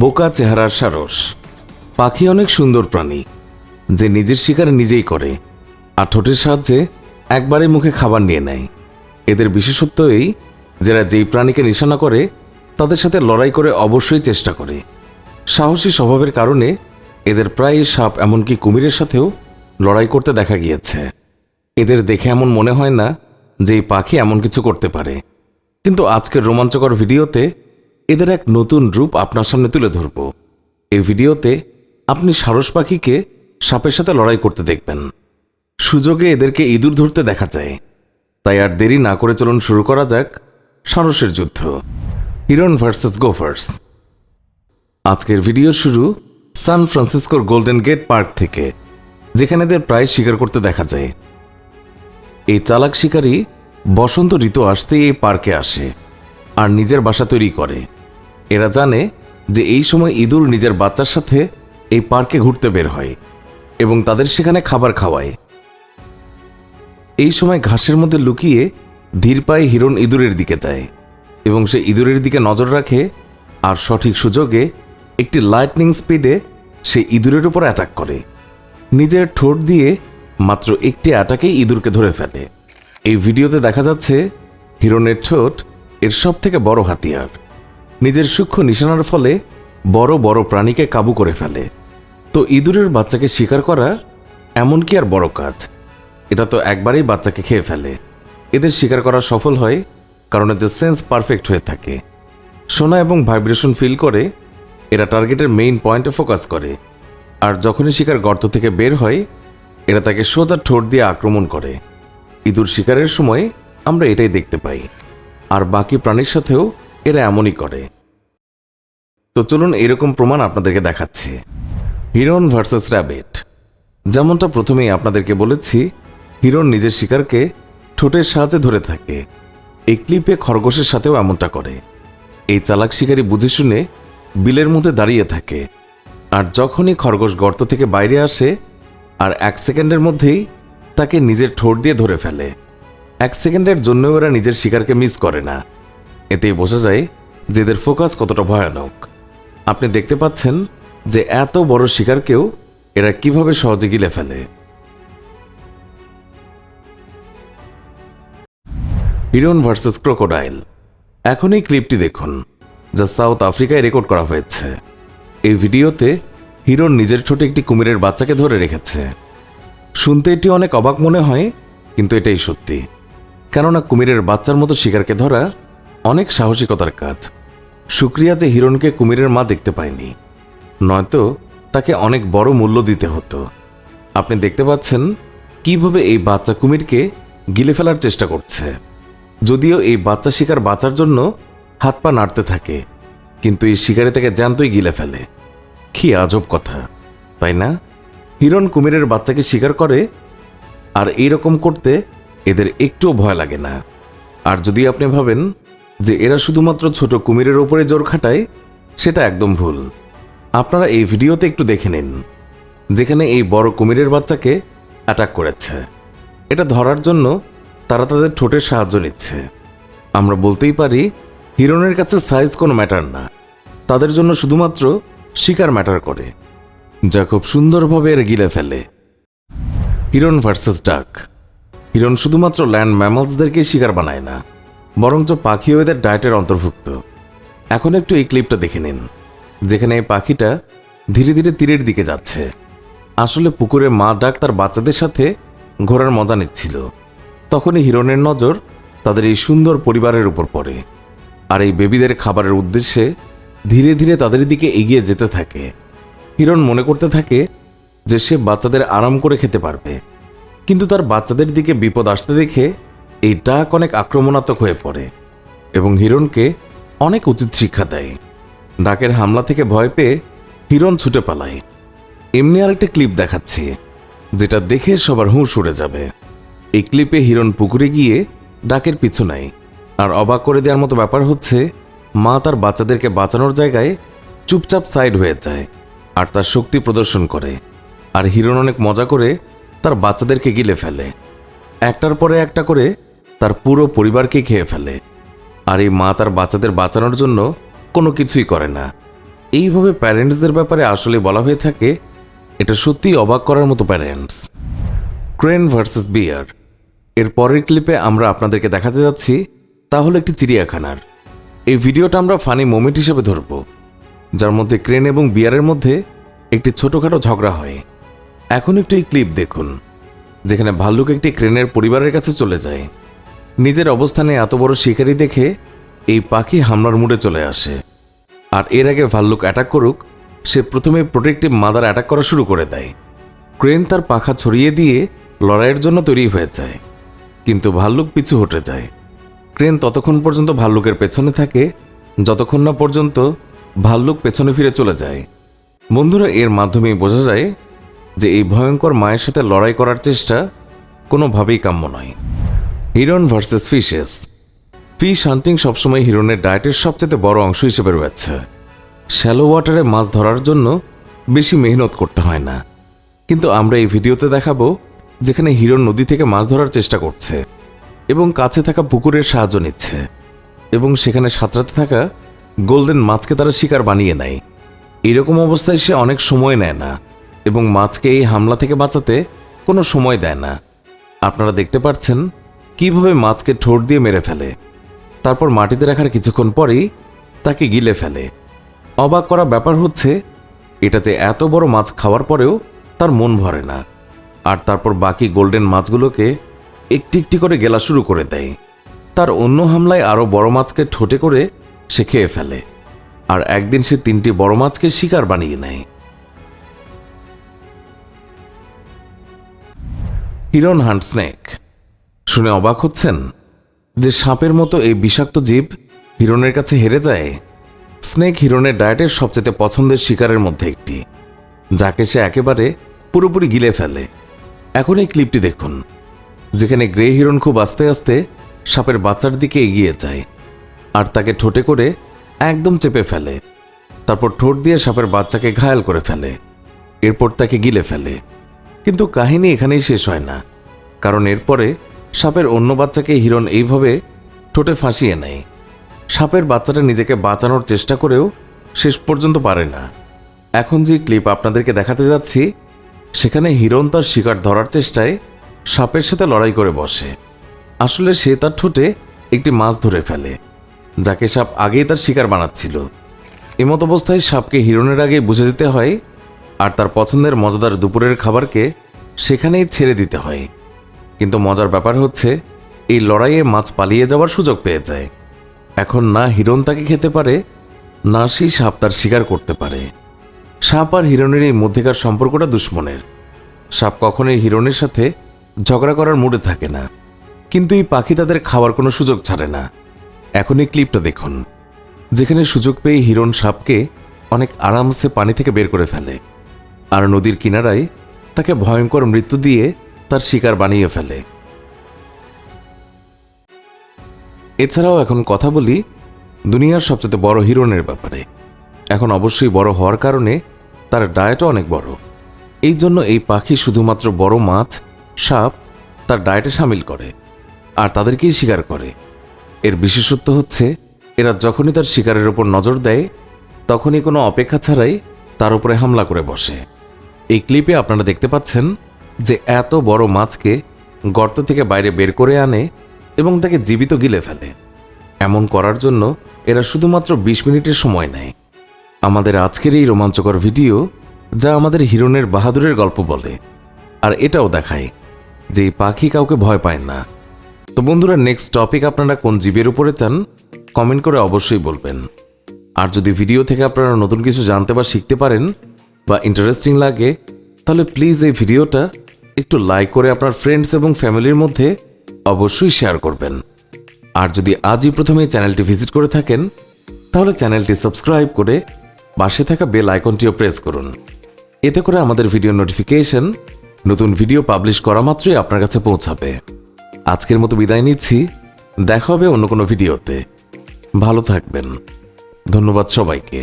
বোকা চেহারার সারস। পাখি অনেক সুন্দর প্রাণী, যে নিজের শিকার নিজেই করে, আর ঠোঁটের সাহায্যে একবারে মুখে খাবার নিয়ে নেয়। এদের বিশেষত্ব এই, যারা যেই প্রাণীকে নিশানা করে, তাদের সাথে লড়াই করে অবশ্যই চেষ্টা করে। সাহসী স্বভাবের কারণে এদের প্রায় সাপ, এমনকি কুমিরের সাথেও লড়াই করতে দেখা গিয়েছে। এদের দেখে এমন মনে হয় না যে এই পাখি এমন কিছু করতে পারে। কিন্তু আজকের রোমাঞ্চকর ভিডিওতে এদের এক নতুন রূপ আপনার সামনে তুলে ধরব। এই ভিডিওতে আপনি সারস পাখিকে সাপের সাথে লড়াই করতে দেখবেন। সুযোগে এদেরকে ইঁদুর ধরতে দেখা যায়। তাই আর দেরি না করে চলুন শুরু করা যাক সারসের যুদ্ধ। Heron versus gophers. আজকের ভিডিও শুরু সান ফ্রান্সিসকোর গোল্ডেন গেট পার্ক থেকে, যেখানে এদের প্রায় শিকার করতে দেখা যায়। এই চালাক শিকারী বসন্ত ঋতু আসতেই এই পার্কে আসে আর নিজের বাসা তৈরি করে। এরা জানে যে এই সময় ইঁদুর নিজের বাচ্চার সাথে এই পার্কে ঘুরতে বের হয় এবং তাদের সেখানে খাবার খাওয়ায়। এই সময় ঘাসের মধ্যে লুকিয়ে ধীর পায়ে হিরণ ইঁদুরের দিকে যায় এবং সে ইঁদুরের দিকে নজর রাখে আর সঠিক সুযোগে একটি লাইটনিং স্পিডে সে ইঁদুরের উপর অ্যাটাক করে। নিজের ঠোঁট দিয়ে মাত্র একটি অ্যাটাকেই ইঁদুরকে ধরে ফেলে। এই ভিডিওতে দেখা যাচ্ছে হিরণের ঠোঁট এর সব থেকে বড় হাতিয়ার। নিজের সূক্ষ্ম নিশানার ফলে বড় বড় প্রাণীকে কাবু করে ফেলে। তো ইঁদুরের বাচ্চাকে শিকার করা এমন কি আর বড় কাজ? এটা তো একবারেই বাচ্চাকে খেয়ে ফেলে। এদের শিকার করা সফল হয় কারণ এদের সেন্স পারফেক্ট হয়ে থাকে। শোনা এবং ভাইব্রেশন ফিল করে, এরা টার্গেটের মেইন পয়েন্টে ফোকাস করে। আর যখনই শিকার গর্ত থেকে বের হয়, এরা তাকে সোজা ঠোঁট দিয়ে আক্রমণ করে। ইঁদুর শিকারের সময় আমরা এটাই দেখতে পাই। আর বাকি প্রাণীর সাথেও এরা এমনই করে। তো চলুন এরকম প্রমাণ আপনাদেরকে দেখাচ্ছি। হিরন ভার্সেস র্যাবিট যেমনটা প্রথমেই আপনাদেরকে বলেছি, হিরণ নিজের শিকারকে ঠোঁটের সাহায্যে ধরে থাকে। এই ক্লিপে খরগোশের সাথেও এমনটা করে। এই চালাক শিকারী বুঝে শুনে বিলের মধ্যে দাঁড়িয়ে থাকে। আর যখনই খরগোশ গর্ত থেকে বাইরে আসে, আর এক সেকেন্ডের মধ্যেই তাকে নিজের ঠোঁট দিয়ে ধরে ফেলে। এক সেকেন্ডের জন্যও ওরা নিজের শিকারকে মিস করে না। এতেই বোঝা যায় যে এদের ফোকাস কতটা ভয়ানক। আপনি দেখতে পাচ্ছেন যে এত বড় শিকারকেও এরা কীভাবে সহজে গিলে ফেলে। Heron versus crocodile. এখন এই ক্লিপটি দেখুন, যা সাউথ আফ্রিকায় রেকর্ড করা হয়েছে। এই ভিডিওতে হিরন নিজের ছোট একটি কুমিরের বাচ্চাকে ধরে রেখেছে। শুনতে এটি অনেক অবাক মনে হয়, কিন্তু এটাই সত্যি। কেননা কুমিরের বাচ্চার মতো শিকারকে ধরা অনেক সাহসিকতার কাজ। শুক্রিয়া যে হিরণকে কুমিরের মা দেখতে পায়নি, নয়তো তাকে অনেক বড় মূল্য দিতে হতো। আপনি দেখতে পাচ্ছেন কীভাবে এই বাচ্চা কুমিরকে গিলে ফেলার চেষ্টা করছে। যদিও এই বাচ্চা শিকার বাঁচার জন্য হাত পা নাড়তে থাকে, কিন্তু এই শিকারে তাকে জ্যান্তই গিলে ফেলে। কি আজব কথা, তাই না? হিরণ কুমিরের বাচ্চাকে শিকার করে, আর এইরকম করতে এদের একটুও ভয় লাগে না। আর যদি আপনি ভাবেন যে এরা শুধুমাত্র ছোট কুমিরের ওপরে জোর খাটায়, সেটা একদম ভুল। আপনারা এই ভিডিওতে একটু দেখে নিন, যেখানে এই বড় কুমিরের বাচ্চাকে অ্যাটাক করেছে। এটা ধরার জন্য তারা তাদের ঠোঁটের সাহায্য নিচ্ছে। আমরা বলতেই পারি হিরণের কাছে সাইজ কোনো ম্যাটার না। তাদের জন্য শুধুমাত্র শিকার ম্যাটার করে, যা খুব সুন্দরভাবে এর গিলে ফেলে। হিরণ ভার্সেস ডাক হিরণ শুধুমাত্র ল্যান্ড ম্যামলসদেরকে শিকার বানায় না। বরঞ্চ পাখিও এদের ডায়েটের অন্তর্ভুক্ত। এখন একটু এই ক্লিপটা দেখে নিন, যেখানে এই পাখিটা ধীরে ধীরে তীরের দিকে যাচ্ছে। আসলে পুকুরে মা ডাক তার বাচ্চাদের সাথে ঘোরার মজা নিচ্ছিল। তখনই হিরণের নজর তাদের এই সুন্দর পরিবারের উপর পড়ে, আর এই বেবিদের খাবারের উদ্দেশ্যে ধীরে ধীরে তাদের দিকে এগিয়ে যেতে থাকে। হিরণ মনে করতে থাকে যে সে বাচ্চাদের আরাম করে খেতে পারবে, কিন্তু তার বাচ্চাদের দিকে বিপদ আসতে দেখে এই ডাক অনেক আক্রমণাত্মক হয়ে পড়ে এবং হিরণকে অনেক উচিত শিক্ষা দেয়। ডাকের হামলা থেকে ভয় পেয়ে হিরণ ছুটে পালায়। এমনি আর আরেকটা ক্লিপ দেখাচ্ছি, যেটা দেখে সবার হুঁশ উড়ে যাবে। এই ক্লিপে হিরণ পুকুরে গিয়ে ডাকের পিছু নেয়। আর অবাক করে দেওয়ার মতো ব্যাপার হচ্ছে, মা তার বাচ্চাদেরকে বাঁচানোর জায়গায় চুপচাপ সাইড হয়ে যায় আর তার শক্তি প্রদর্শন করে। আর হিরণ অনেক মজা করে তার বাচ্চাদেরকে গিলে ফেলে। একটার পরে একটা করে তার পুরো পরিবারকে খেয়ে ফেলে। আর এই মা তার বাচ্চাদের বাঁচানোর জন্য কোনো কিছুই করে না। এইভাবে প্যারেন্টসদের ব্যাপারে আসলে বলা হয়ে থাকে, এটা সত্যিই অবাক করার মতো প্যারেন্টস। ক্রেন ভার্সেস বিয়ার। এর পরের ক্লিপে আমরা আপনাদেরকে দেখাতে যাচ্ছি, তাহলে একটি চিড়িয়াখানার। এই ভিডিওটা আমরা ফানি মোমেন্ট হিসেবে ধরব, যার মধ্যে ক্রেন এবং বিয়ারের মধ্যে একটি ছোটোখাটো ঝগড়া হয়। এখন একটু এই ক্লিপ দেখুন, যেখানে ভাল্লুক একটি ক্রেনের পরিবারের কাছে চলে যায়। নিজের অবস্থানে এত বড় শিকারি দেখে এই পাখি হামলার মুডে চলে আসে। আর এর আগে ভাল্লুক অ্যাটাক করুক, সে প্রথমে প্রোটেক্টিভ মাদার অ্যাটাক করা শুরু করে দেয়। ক্রেন তার পাখা ছড়িয়ে দিয়ে লড়াইয়ের জন্য তৈরি হয়ে যায়। কিন্তু ভাল্লুক পিছু হটে যায়। ক্রেন ততক্ষণ পর্যন্ত ভাল্লুকের পেছনে থাকে, যতক্ষণ না পর্যন্ত ভাল্লুক পেছনে ফিরে চলে যায়। বন্ধুরা, এর মাধ্যমেই বোঝা যায় যে এই ভয়ঙ্কর মায়ের সাথে লড়াই করার চেষ্টা কোনোভাবেই কাম্য নয়। Heron versus fishes fish hunting সবসময় হিরনের ডায়েটের সবচেয়ে বড় অংশ হিসেবে রয়েছে। শ্যালো ওয়াটারে মাছ ধরার জন্য বেশি মেহনত করতে হয় না। কিন্তু আমরা এই ভিডিওতে দেখাবো যেখানে হিরণ নদী থেকে মাছ ধরার চেষ্টা করছে এবং কাছে থাকা পুকুরের সাহায্য নিচ্ছে এবং সেখানে সাঁতরাতে থাকা গোল্ডেন মাছকে তারা শিকার বানিয়ে নেয়। এরকম অবস্থায় সে অনেক সময় নেয় না এবং মাছকে এই হামলা থেকে বাঁচাতে কোনো সময় দেয় না। আপনারা দেখতে পাচ্ছেন কীভাবে মাছকে ঠোঁট দিয়ে মেরে ফেলে? তারপর মাটিতে রাখার কিছুক্ষণ পরেই তাকে গিলে ফেলে। অবাক করা ব্যাপার হচ্ছে, এটা যে এত বড় মাছ খাওয়ার পরেও তার মন ভরে না। আর তারপর বাকি গোল্ডেন মাছগুলোকে একটি একটি করে গেলা শুরু করে দেয়। তার অন্য হামলায় আরও বড় মাছকে ঠোঁটে করে সে খেয়ে ফেলে। আর একদিন সে তিনটি বড় মাছকে শিকার বানিয়ে নেয়। হিরন হান্ট স্নেক শুনে অবাক হচ্ছেন যে সাপের মতো এই বিষাক্ত জীব হিরণের কাছে হেরে যায়। স্নেক হিরণের ডায়েটের সবচেয়ে পছন্দের শিকারের মধ্যে একটি, যাকে সে একেবারে পুরোপুরি গিলে ফেলে। এখন এই ক্লিপটি দেখুন, যেখানে গ্রে হিরণ খুব আস্তে আস্তে সাপের বাচ্চার দিকে এগিয়ে যায় আর তাকে ঠোঁটে করে একদম চেপে ফেলে। তারপর ঠোঁট দিয়ে সাপের বাচ্চাকে ঘায়াল করে ফেলে, এরপর তাকে গিলে ফেলে। কিন্তু কাহিনী এখানেই শেষ হয় না, কারণ এরপরে সাপের অন্য বাচ্চাকে হিরণ এইভাবে ঠোঁটে ফাঁসিয়ে নেয়। সাপের বাচ্চাটা নিজেকে বাঁচানোর চেষ্টা করেও শেষ পর্যন্ত পারে না। এখন যে ক্লিপ আপনাদেরকে দেখাতে যাচ্ছি, সেখানে হিরণ তার শিকার ধরার চেষ্টায় সাপের সাথে লড়াই করে বসে। আসলে সে তার ঠোঁটে একটি মাছ ধরে ফেলে, যাকে সাপ আগেই তার শিকার বানাচ্ছিল। এমত অবস্থায় সাপকে হিরণের আগে বুঝে যেতে হয়, আর তার পছন্দের মজাদার দুপুরের খাবারকে সেখানেই ছেড়ে দিতে হয়। কিন্তু মজার ব্যাপার হচ্ছে, এই লড়াইয়ে মাছ পালিয়ে যাওয়ার সুযোগ পেয়ে যায়। এখন না হিরণ তাকে খেতে পারে, না সেই সাপ তার শিকার করতে পারে। সাপ আর হিরণের এই মধ্যেকার সম্পর্কটা দুশ্মনের। সাপ কখনোই হিরণের সাথে ঝগড়া করার মুডে থাকে না, কিন্তু এই পাখি তাদের খাওয়ার কোনো সুযোগ ছাড়ে না। এখন এই ক্লিপটা দেখুন, যেখানে সুযোগ পেয়ে হিরণ সাপকে অনেক আরামসে পানি থেকে বের করে ফেলে, আর নদীর কিনারায় তাকে ভয়ঙ্কর মৃত্যু দিয়ে তার শিকার বানিয়ে ফেলে। এছাড়াও এখন কথা বলি দুনিয়ার সবচেয়ে বড় হিরণের ব্যাপারে। এখন অবশ্যই বড় হওয়ার কারণে তার ডায়েটও অনেক বড়। এই জন্য এই পাখি শুধুমাত্র বড় মাছ, সাপ তার ডায়েটে সামিল করে আর তাদেরকেই শিকার করে। এর বিশেষত্ব হচ্ছে এরা যখনই তার শিকারের ওপর নজর দেয়, তখনই কোনো অপেক্ষা ছাড়াই তার উপরে হামলা করে বসে। এই ক্লিপে আপনারা দেখতে পাচ্ছেন যে এত বড় মাছকে গর্ত থেকে বাইরে বের করে আনে এবং তাকে জীবিত গিলে ফেলে। এমন করার জন্য এরা শুধুমাত্র বিশ মিনিটের সময় নেয়। আমাদের আজকের এই রোমাঞ্চকর ভিডিও যা আমাদের হিরণের বাহাদুরের গল্প বলে, আর এটাও দেখায় যে পাখি কাউকে ভয় পায় না। তো বন্ধুরা নেক্সট টপিক আপনারা কোন জীবের উপরে চান কমেন্ট করে অবশ্যই বলবেন। আর যদি ভিডিও থেকে আপনারা নতুন কিছু জানতে বা শিখতে পারেন বা ইন্টারেস্টিং লাগে, তাহলে প্লিজ এই ভিডিওটা একটু লাইক করে আপনার ফ্রেন্ডস এবং ফ্যামিলির মধ্যে অবশ্যই শেয়ার করবেন। আর যদি আজই প্রথমে চ্যানেলটি ভিজিট করে থাকেন, তাহলে চ্যানেলটি সাবস্ক্রাইব করে পাশে থাকা বেল আইকনটিও প্রেস করুন। এতে করে আমাদের ভিডিও নোটিফিকেশন নতুন ভিডিও পাবলিশ করা মাত্রই আপনার কাছে পৌঁছাবে। আজকের মতো বিদায় নিচ্ছি। দেখা হবে অন্য কোনো ভিডিওতে ভালো থাকবেন। ধন্যবাদ সবাইকে।